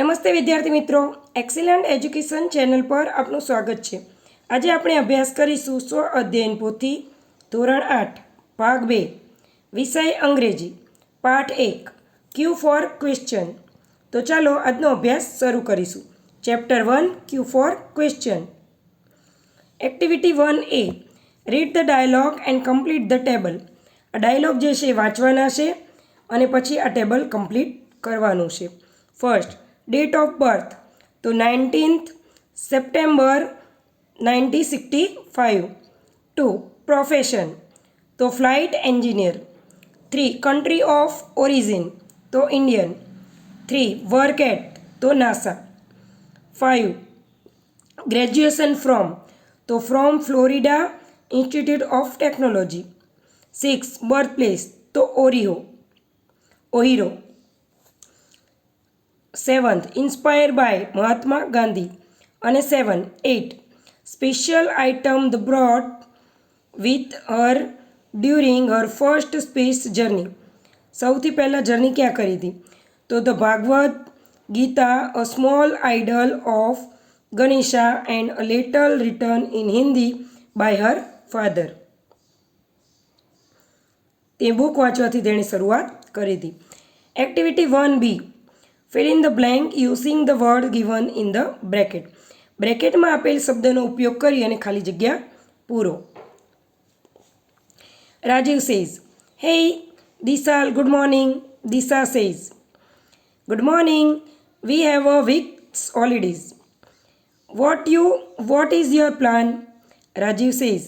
નમસ્તે વિદ્યાર્થી મિત્રો એક્સિલન્ટ એજ્યુકેશન ચેનલ પર આપનું સ્વાગત છે આજે આપણે અભ્યાસ કરીશું સ્વ અધ્યયન પોથી ધોરણ આઠ ભાગ બે વિષય અંગ્રેજી પાઠ એક ક્યુ ફોર ક્વેશ્ચન તો ચાલો આજનો અભ્યાસ શરૂ કરીશું chapter one Q four question activity one A read the dialogue and complete the table આ ડાયલોગ જે છે વાંચવાના છે અને પછી આ ટેબલ કમ્પ્લીટ કરવાનું છે ફર્સ્ટ डेट ऑफ बर्थ तो nineteenth sixty five two profession तो flight engineer three country of origin तो इंडियन थ्री वर्क एट तो नासा फाइव ग्रेजुएशन फ्रॉम तो from Florida institute of technology six birth place तो ओरिहो ओहिरो seventh inspire by Mahatma Gandhi અને seven eight special item the broad with her during her first space journey સૌથી પહેલાં journey ક્યાં કરી હતી તો the Bhagavad Gita a small idol of Ganesha and a little return in Hindi by her father તે બુક વાંચવાથી તેણે શરૂઆત કરી હતી activity one B fill in the blank using the word given in the bracket બ્રેકેટમાં આપેલ શબ્દનો ઉપયોગ કરી અને ખાલી જગ્યા પૂરો રાજીવ સેઝ હે દિશાલ good morning Disha says good morning we have a weeks holidays what you what is your plan Rajiv says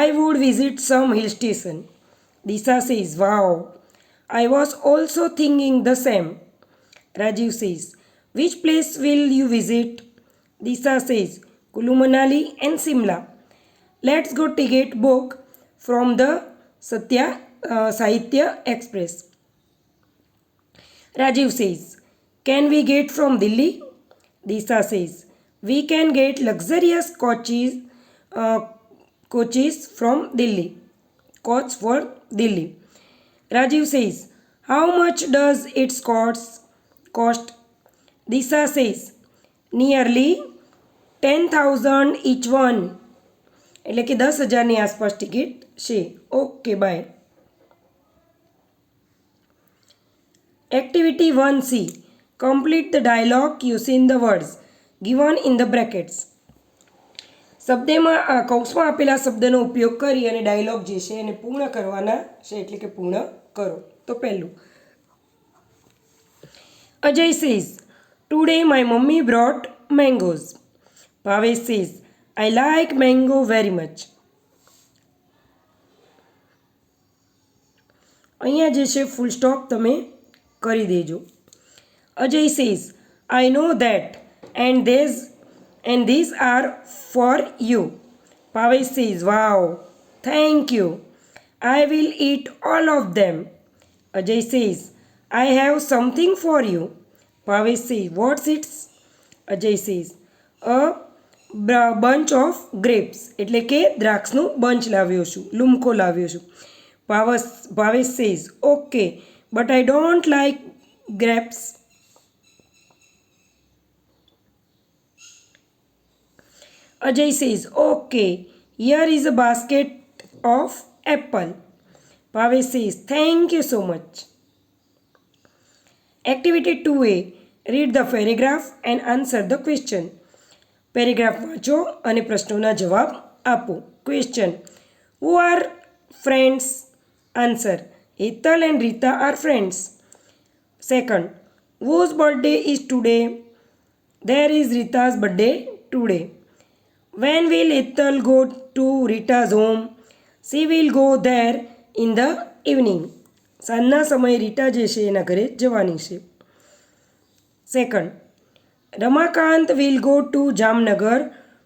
I would visit some hill station Disha says wow I was also thinking the same Rajiv says, Which place will you visit? Disa says, Kulu Manali and Simla. Let's go ticket book from the Satya uh, Sahitya Express. Rajiv says, Can we get from Delhi? Disa says, We can get luxurious coaches, uh, coaches from Delhi. Coach for Delhi. Rajiv says, How much does it cost? cost Disha uh, says nearly 10000 each one એટલે કે દસ હજારની આસપાસ ticket છે okay bye activity one C complete the dialogue use in the words given in the brackets શબ્દમાં કૌંસમાં આપેલા શબ્દનો ઉપયોગ કરી અને ડાયલોગ જે છે એને પૂર્ણ કરવાના છે એટલે કે પૂર્ણ કરો તો પહેલું Ajay says, today my mummy brought mangoes Bhavesh says, I like mango very much અહીંયા જે છે ફૂલ સ્ટોપ તમે કરી દેજો Ajay says I know that and these and this are for you Bhavesh says wow thank you I will eat all of them Ajay says I have something for you Bhaveshsinh what's it's Ajaysinh a bunch of grapes એટલે કે દ્રાક્ષનું bunch લાવ્યો છું લુમકો લાવ્યો છું ભાવસ Bhavesh says okay but I don't like grapes Ajay says okay here is a basket of apple Bhavesh says thank you so much Activity 2A Read the paragraph and answer the question. Paragraph વાંચો અને પ્રશ્નોના જવાબ આપો. Question Who are friends? Answer Ethel and Rita are friends. Second Whose birthday is today? There is Rita's birthday today. When will Ethel go to Rita's home? She will go there in the evening. સાંજના સમયે રીટા જે છે એના ઘરે જવાની છે second Ramakant will go to Jamnagar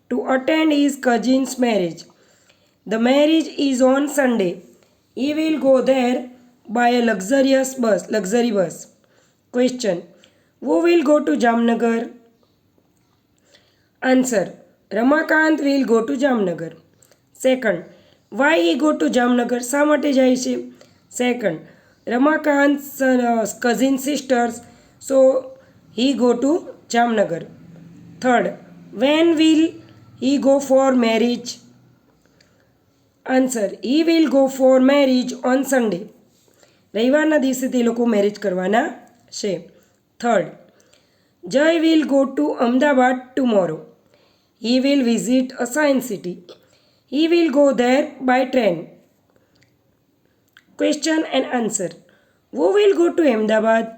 to attend his cousin's marriage the marriage is on Sunday he will go there by a luxurious bus luxury bus question who will go to Jamnagar answer Ramakant will go to Jamnagar second why he go to Jamnagar શા માટે જાય છે second Ramakant cousin sisters so he go to Jamnagar third when will he go for marriage answer he will go for marriage on Sunday રવિવારના દિવસે તે લોકો marriage કરવાના છે third Jay will go to Ahmedabad tomorrow he will visit a science city he will go there by train Question and answer. Who will go to Ahmedabad?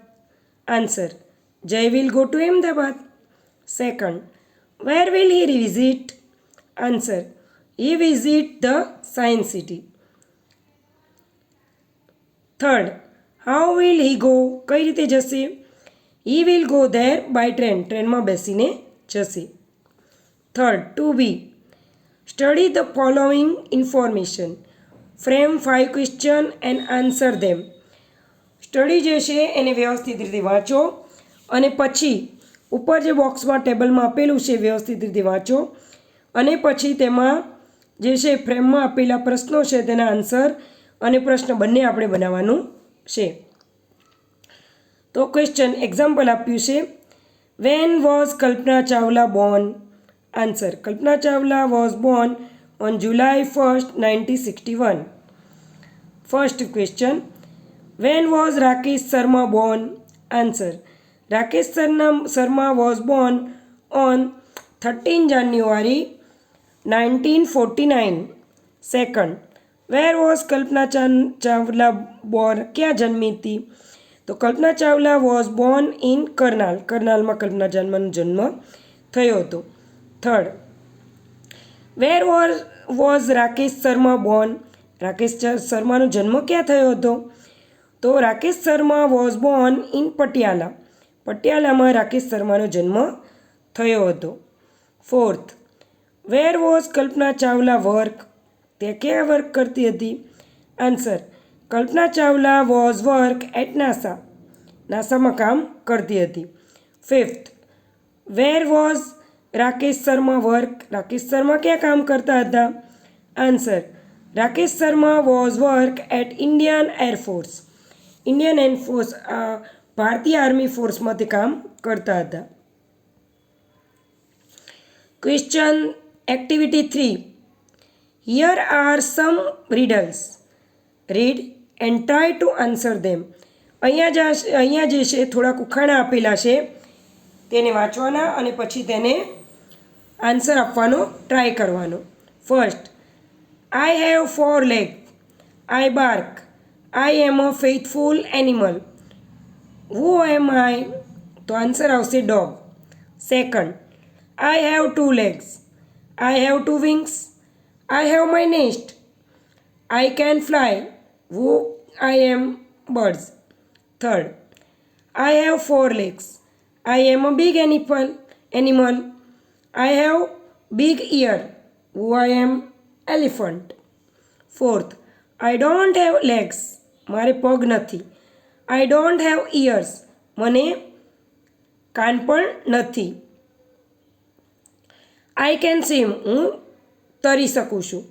Answer. Jay will go to Ahmedabad. Second. Where will he visit? Answer. He visit the science city. Third. How will he go? કઈ રીતે જશે he will go there Train train. ટ્રેનમાં બેસીને જશે Third. To be. Study the following information. Frame five question and answer them study જે છે એને વ્યવસ્થિત રીતે વાંચો અને પછી ઉપર જે બોક્સમાં ટેબલમાં આપેલું છે વ્યવસ્થિત રીતે વાંચો અને પછી તેમાં જે છે ફ્રેમમાં આપેલા પ્રશ્નો છે તેના આન્સર અને પ્રશ્ન બંને આપણે બનાવવાનું છે તો ક્વેશ્ચન એક્ઝામ્પલ આપ્યું છે when was Kalpana Chawla born answer Kalpana Chawla was born on July 1st, 1961. First question When was Rakesh Sharma born? Answer Rakesh Sharma was born on 13 January 1949. Second, where was Kalpana Chawla born? ક્યાં જન્મી હતી તો Kalpana Chawla was born in Karnal કરનાલમાં કલ્પના ચાવલાનો જન્મ થયો હતો third where war was Rakesh Sharma born Rakesh શર્માનો જન્મ ક્યાં થયો હતો તો Rakesh Sharma was born in Patiala પટિયાલામાં રાકેશ શર્માનો જન્મ થયો હતો fourth where was Kalpana Chawla work તે ક્યાં વર્ક કરતી હતી answer Kalpana Chawla was work at NASA નાસામાં કામ કરતી હતી fifth where was Rakesh Sharma work Rakesh Sharma ક્યાં કામ કરતા હતા answer Rakesh Sharma was work at Indian air force Indian air force ભારતીય આર્મી ફોર્સમાં તે કામ કરતા હતા question activity three here are some riddles read and try to answer them અહીંયા જ અહીંયા જે છે થોડાક ઉખાણા આપેલા છે તેને વાંચવાના અને પછી તેને આન્સર આપવાનો ટ્રાય કરવાનો first I have four leg I bark I am a faithful animal who am I તો આન્સર આવશે dog second I have two legs I have two wings I have my nest I can fly who I am birds third I have four legs I am a big animal animal I have big ear who I am elephant fourth I don't have legs મારે પગ નથી આઈ don't have years મને કાન પણ નથી I can swim હું તરી શકું છું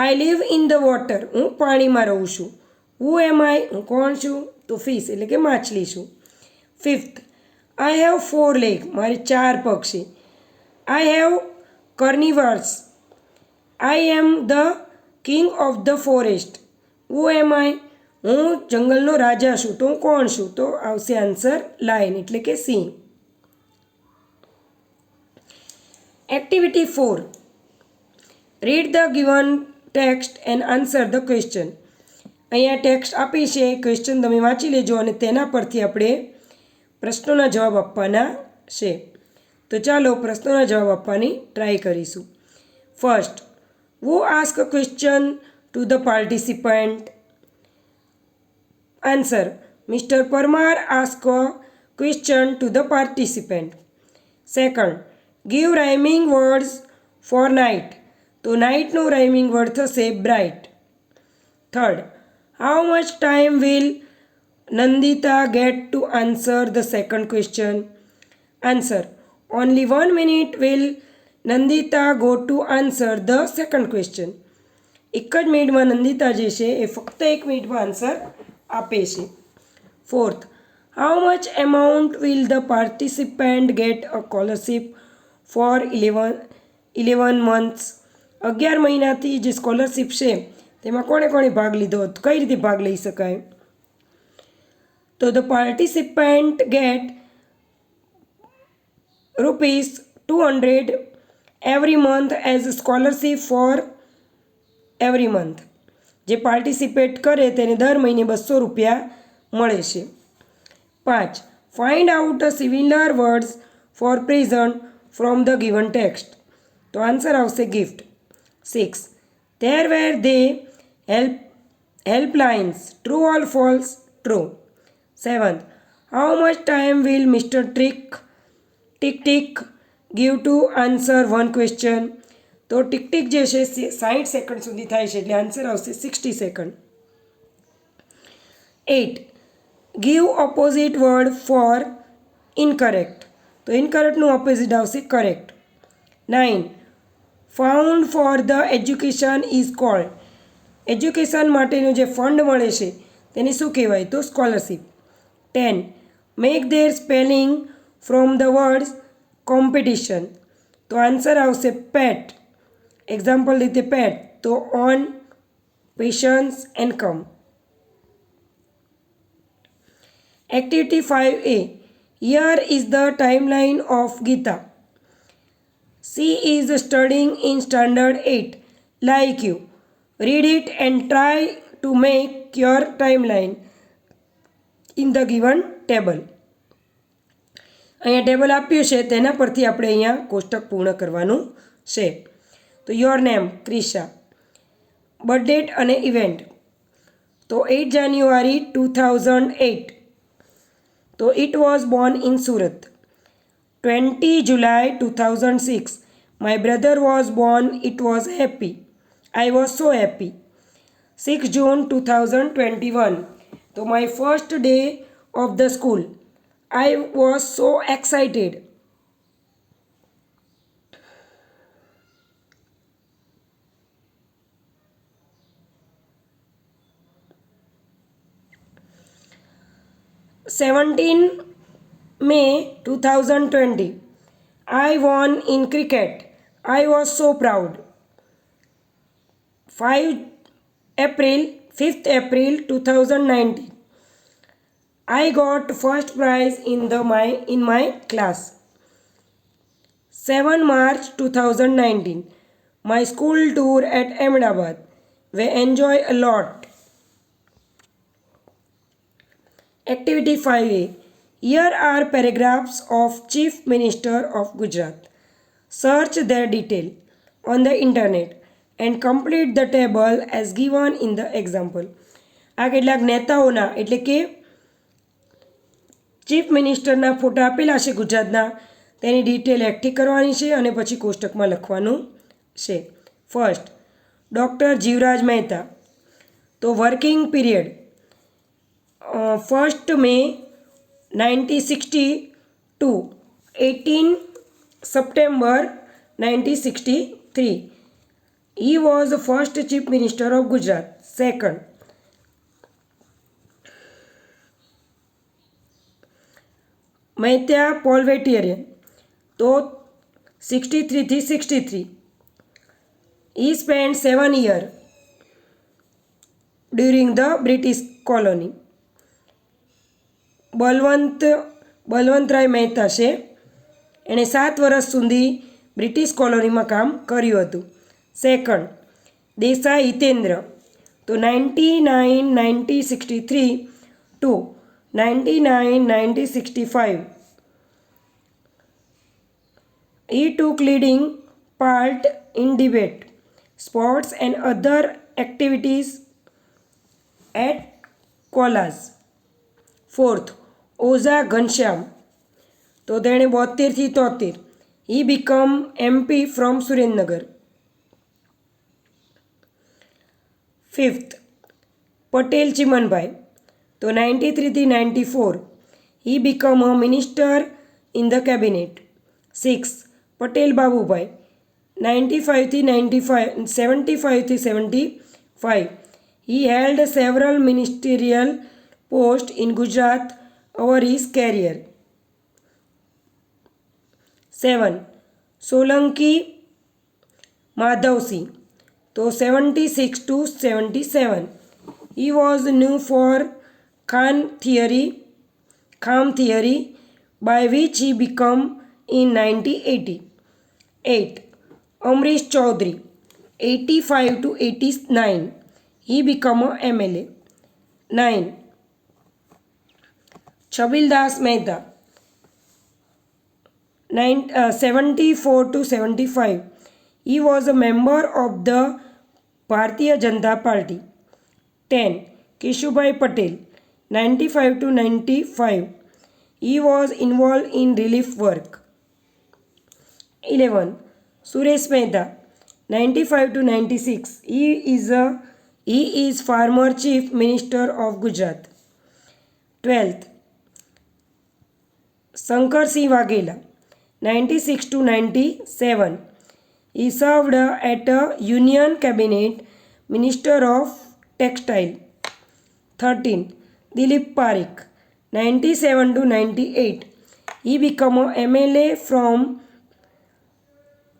I live in the water હું પાણીમાં રહું છું હું એમ આઈ હું કોણ છું તો ફિશ એટલે કે માછલી છું fifth I have four leg મારે ચાર પક્ષી I have carnivores I am the king of the forest who am I હું જંગલનો રાજા છું તો હું કોણ છું તો આવશે આન્સર લાયન એટલે કે સિંહ activity four read the given text and answer the question અહીંયા ટેક્સ્ટ આપી છે ક્વેશ્ચન તમે વાંચી લેજો અને તેના પરથી આપણે પ્રશ્નોના જવાબ આપવાના છે તો ચાલો પ્રશ્નોના જવાબ આપવાની ટ્રાય કરીશું first who ask a question to the participant answer mister Parmar ask a question to the participant second give rhyming words for night તો નાઇટનું રાઇમિંગ વર્ડ થશે bright third how much time will Nandita get to answer the second question answer only one minute will Nandita go to answer the second question એક જ મિનિટમાં નંદિતા જે છે એ ફક્ત એક મિનિટમાં આન્સર આપે છે fourth how much amount will the participant get a scholarship for eleven eleven months અગિયાર મહિનાથી જે સ્કોલરશીપ છે તેમાં કોણે કોણે ભાગ લીધો કઈ રીતે ભાગ લઈ શકાય તો the participant get rupees two hundred every month as scholarship for every month જે પાર્ટિસિપેટ કરે તેને દર મહિને બસો રૂપિયા મળે છે પાંચ find out a similar words for present from the given text તો આન્સર આવશે gift six there where they help helplines true or false true seventh how much time will mister trick tick tick give to answer one question તો tick tick જે છે સાઠ second સુધી થાય છે એટલે આન્સર આવશે sixty second eight give opposite word for incorrect તો ઇનકરેક્ટનું ઓપોઝિટ આવશે correct nine found for the education is called education માટેનું જે ફંડ મળે છે તેને શું કહેવાય તો scholarship ten make their spelling from the words competition તો આન્સર આવશે પેટ એક્ઝામ્પલ રીતે પેટ તો on patience and come activity five A here is the timeline of Gita she is studying in standard at like you read it and try to make your timeline in the given table અહીંયા table આપ્યું છે તેના પરથી આપણે અહીંયા કોષ્ટક પૂર્ણ કરવાનું છે તો your name Krisha birth date અને ઇવેન્ટ તો eight January two thousand eight તો it was born in Surat twenty July two thousand six my brother was born it was happy I was so happy six June two thousand twenty one તો my first day of the school I was so excited. Seventeen May two thousand twenty. I won in cricket. I was so proud. 5 April, 5th April 2019. I got first prize in the my in my class. 7 March 2019. My school tour at Ahmedabad. We enjoy a lot. Activity 5A. Here are paragraphs of Chief Minister of Gujarat. Search their detail on the internet and complete the table as given in the example. આ કેટલાક નેતાઓના એટલે કે chief મિનિસ્ટરના ફોટા આપેલા છે ગુજરાતના તેની ડિટેલ એકઠી કરવાની છે અને પછી કોષ્ટકમાં લખવાનું છે ફર્સ્ટ ડૉક્ટર જીવરાજ મહેતા તો working period first May ninety sixty to eighteen September nineteen sixty three he was first chief minister of Gujarat second મૈત્યા પોલવેટિયરે તો સિક્સટી થ્રીથી sixty three he spend seven year during the British colony Balwant Balwantrai Mehta છે એણે સાત વર્ષ સુધી બ્રિટિશ કોલોનીમાં કામ કર્યું હતું સેકન્ડ દેસાઈ હિતેન્દ્ર તો ninety nine ninety sixty three two ninety nine ninety sixty five He took leading part in debate, sports, and other activities at college. Fourth, Oza Ghanshyam. તો તેણે બોતેરથી તોતેર he became MP from Surendranagar fifth Patel Chimanbhai તો ninety થ્રીથી ninety four he became a minister in the cabinet six Patel Babubhai ninety ફાઇવથી ninety five seventy ફાઇવથી seventy five he held several ministerial post in Gujarat over his career seven Solanki Madhavsinh તો seventy six to seventy seven he was known for Khan theory, Kham theory, by which he became in 1980. 8. Amrish Chaudhary, 85 to 89, he became a MLA. 9. Chabildas Mehta, 9, uh, 74 to 75, he was a member of the Bharatiya Janata Party. 10. Kishubhai Patel, 95 to 95. He was involved in relief work. 11. Suresh Mehta 95 to 96. He is a he is former chief minister of Gujarat. 12th Shankar Singh 96 to 97. He served at a Union Cabinet Minister of Textile. 13. Dilip Parekh, 97 to 98. He became a MLA from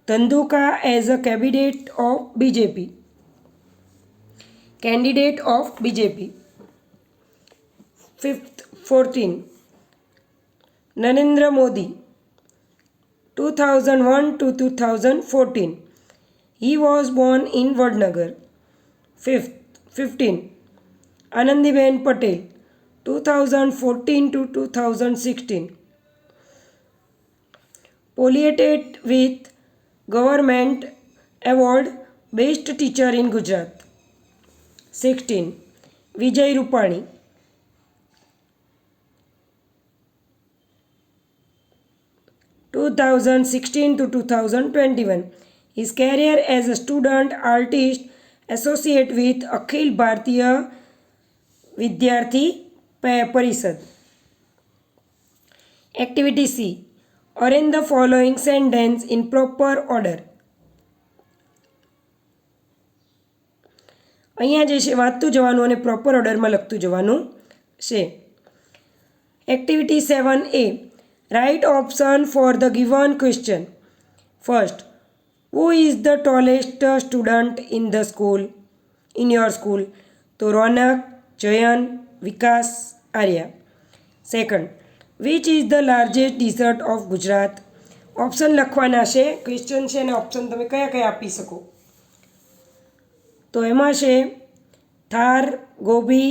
Tanduka as a candidate of BJP. Candidate of BJP. Fifth, 14. Narendra Modi, 2001 to 2014. He was born in Vadnagar. Fifth, 15. Anandiben Patel, 2014 to 2016 Poliated with Government Award Best Teacher in Gujarat 16 Vijay Rupani Two thousand sixteen to two thousand twenty one. His career as a student artist associate with Akhil Bharatiya Vidyarthi Parishad activity C arrange the following sentence in proper order અહીંયા જે છે વાંચતું જવાનું અને proper ઓર્ડરમાં લખતું જવાનું છે activity seven A right option for the given question first who is the tallest student in the school in your school તો Ronak Jayant Vikas Arya second which is the largest desert of Gujarat option લખવાના છે ક્વેશ્ચન છે અને option તમે કયા કયા આપી શકો તો એમાં છે થાર ગોભી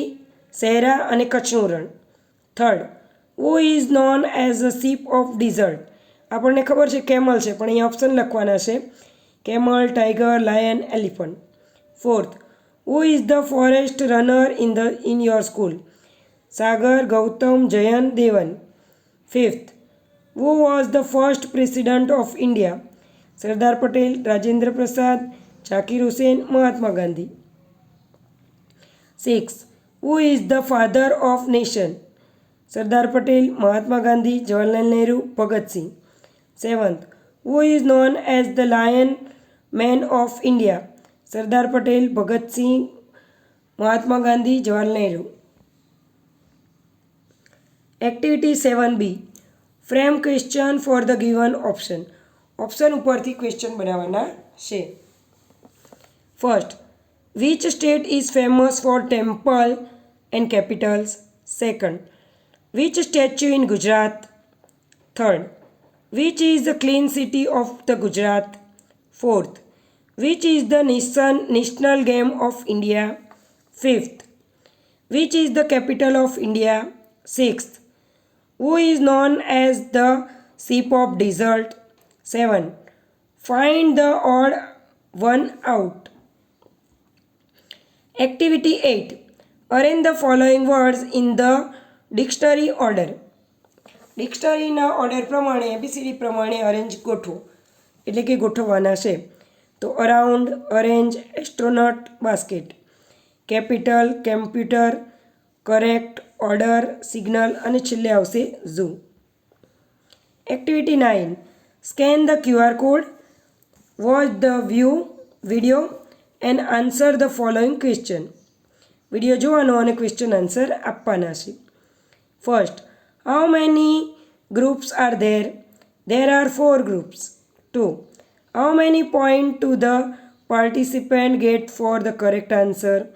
સેરા અને કચ્છનું રણ third who is known as a ship of desert આપણને ખબર છે કેમલ છે પણ અહીંયા ઓપ્શન લખવાના છે camel tiger lion elephant fourth who is the forest runner in the in your school sagar gautam jayan devan fifth who was the first president of india sardar patel rajendra prasad chakir hussain mahatma gandhi sixth who is the father of nation sardar patel mahatma gandhi jawaharlal nehru bhagat singh seventh who is known as the lion man of india Sardar Patel Bhagat Singh Mahatma Gandhi Jawaharlal Nehru activity seven B frame question for the given option option ઉપરથી question બનાવવાના છે first which state is famous for temple and capitals second which statue in Gujarat third which is the clean city of the Gujarat fourth which is the nation national game of India fifth which is the capital of India sixth who is known as the sip of desert seven find the odd one out activity eight arrange the following words in the dictionary order ડિક્શનરીના order પ્રમાણે A B C D પ્રમાણે arrange ગોઠવો એટલે કે ગોઠવવાના છે तो around arrange astronaut basket capital computer correct order signal छे आू activity nine scan the Q R code watch the view video and answer the following question video जो क्वेश्चन आंसर आप first how many groups are there there are four groups two How many points to the participant get for the correct answer?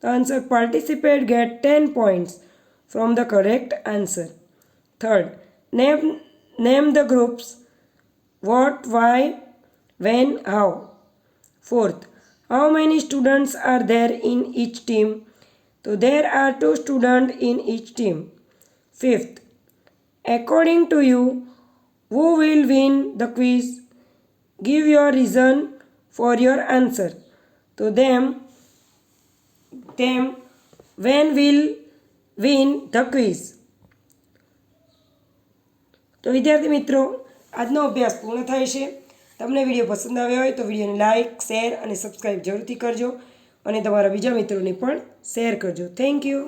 The answer participant get 10 points from the correct answer. Third, name, name the groups what, why, when, how. Fourth, how many students are there in each team? So there are two students in each team. Fifth, according to you, who will win the quiz? give your reason for your answer તો them them when will win the quiz તો વિદ્યાર્થી મિત્રો આજનો અભ્યાસ પૂર્ણ થાય છે તમને વિડીયો પસંદ આવ્યો હોય તો વિડીયોને લાઇક શેર અને સબસ્ક્રાઈબ જરૂરથી કરજો અને તમારા બીજા મિત્રોને પણ શેર કરજો થેન્ક યુ